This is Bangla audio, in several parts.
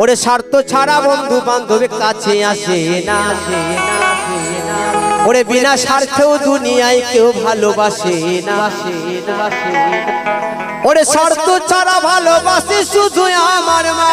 ওরে স্বার্থ ছাড়া বন্ধু বান্ধবের কাছে আসে না। ওরে বিনা স্বার্থেও দুনিয়ায় কেউ ভালোবাসে না। ওরে স্বার্থ ছাড়া ভালোবাসে শুধু আমার মা।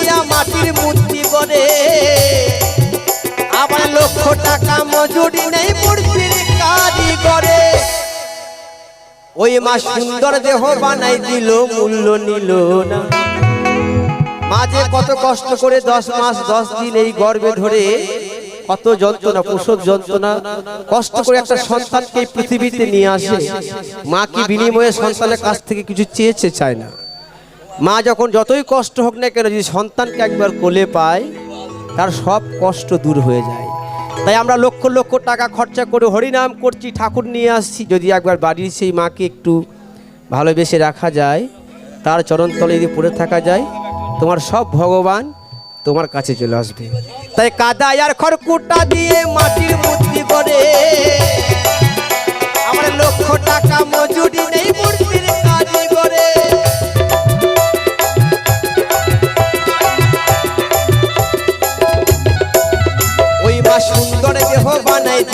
দিয়া মাটির মূর্তি করে। আবার লক্ষ টাকা মজুরি নেই মূর্তির করে ওই মা সুন্দর দেহ বানাই দিল, মূল্য নিল না। মাঝে কত কষ্ট করে দশ মাস, দশ দিন এই গর্ভে ধরে কত যন্ত্রণা, প্রসব যন্ত্রণা, কষ্ট করে একটা সন্তানকে পৃথিবীতে নিয়ে আসে। মা কি বিনিময়ে সন্তানের কাছ থেকে কিছু চেয়েছে চায় না? মা যখন যতই কষ্ট হোক না কেন যদি সন্তানকে একবার কোলে পায়, তার সব কষ্ট দূর হয়ে যায়। তাই আমরা লক্ষ লক্ষ টাকা খরচা করে হরিনাম করছি, ঠাকুর নিয়ে আসছি। যদি একবার বাড়ির সেই মাকে একটু ভালোবেসে রাখা যায়, তার চরণতলে যদি পড়ে থাকা যায়, তোমার সব ভগবান তোমার কাছে চলে আসবে। তাই কাদা আর খড়কুটা দিয়ে মাটির মূর্তি করে আমার লক্ষ টাকা মজুরি নেই মূর্তির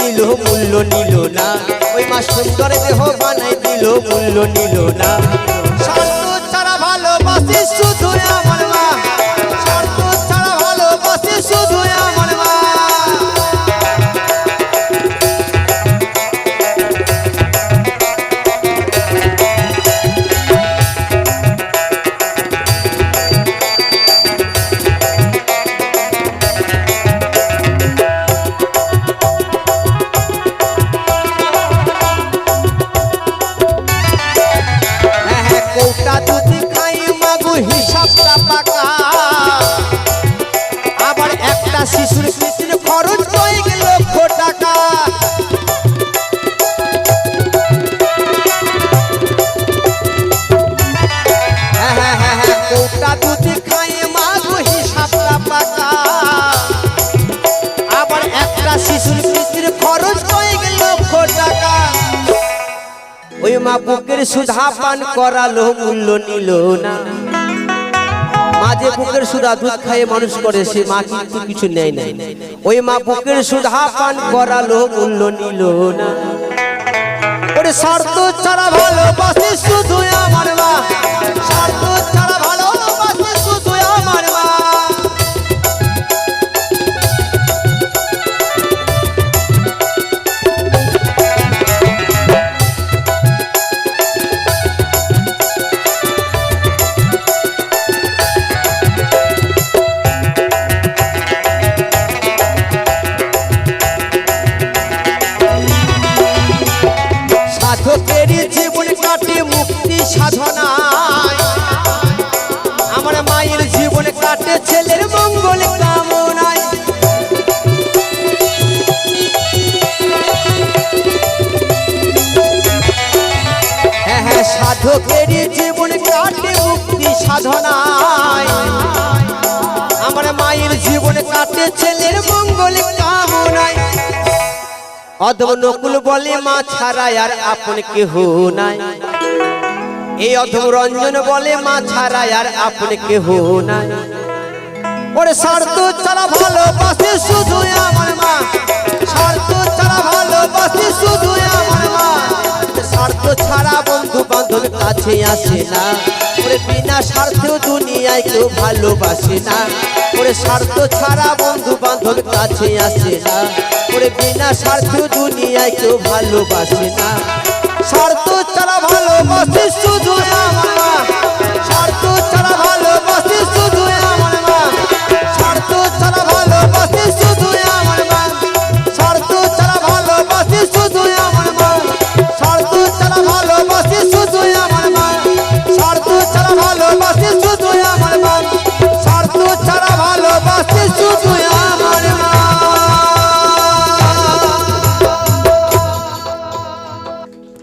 দিল মূল্য নিল না। ওই মা সুন্দর দেহ বানাই দিল মূল্য নিল না। শিশুর পিছন খরচ হয়ে গেল লক্ষ টাকা। হ্যাঁ হ্যাঁ হ্যাঁ কৌটা দুধ খাই মাগু হিসাবটা পাকা আবার একটা শিশুর টাকা। ওই মা বুকের সুধা পান করালো, মূল্য নিল না। মাঝে বুকের সুধা দুধ খাইয়ে মানুষ করে, সে মা কিন্তু কিছু নেয় নাই। ওই মা বুকের সুধা পান করালো, মূল্য নিল না। ছাড়া ভালোবাসে শুধু আমার মা। ছাড়া সাধকের জীবন কাটে মুক্তি সাধনায় আমার মায়ের জীবন কাটে ছেলের মঙ্গল কামনায়। হ্যাঁ হ্যাঁ সাধকের জীবন কাটে মুক্তি সাধনায়। আমার মায়ের জীবন কাটে ছেলের অধম নকুল বলে মা ছাড়া আর আপন কেহ নাই। এই অধম রঞ্জন বলে মা ছাড়া আর আপন কেহ নাই। ওরে স্বার্থ ছাড়া ভালোবাসে শুধু আমার মা। স্বার্থ ছাড়া ভালোবাসে শুধু আমার মা। স্বার্থ ছাড়া বন্ধু বান্ধব কাছে আসে না। ওরে বিনা স্বার্থেও দুনিয়ায় কেউ ভালোবাসে না। ওরে স্বার্থ ছাড়া বন্ধু বান্ধব কাছে আসে না। বিনা স্বার্থ দুনিয়ায় কেউ ভালোবাসে না। স্বার্থ ছাড়া ভালোবাসে শুধু আমার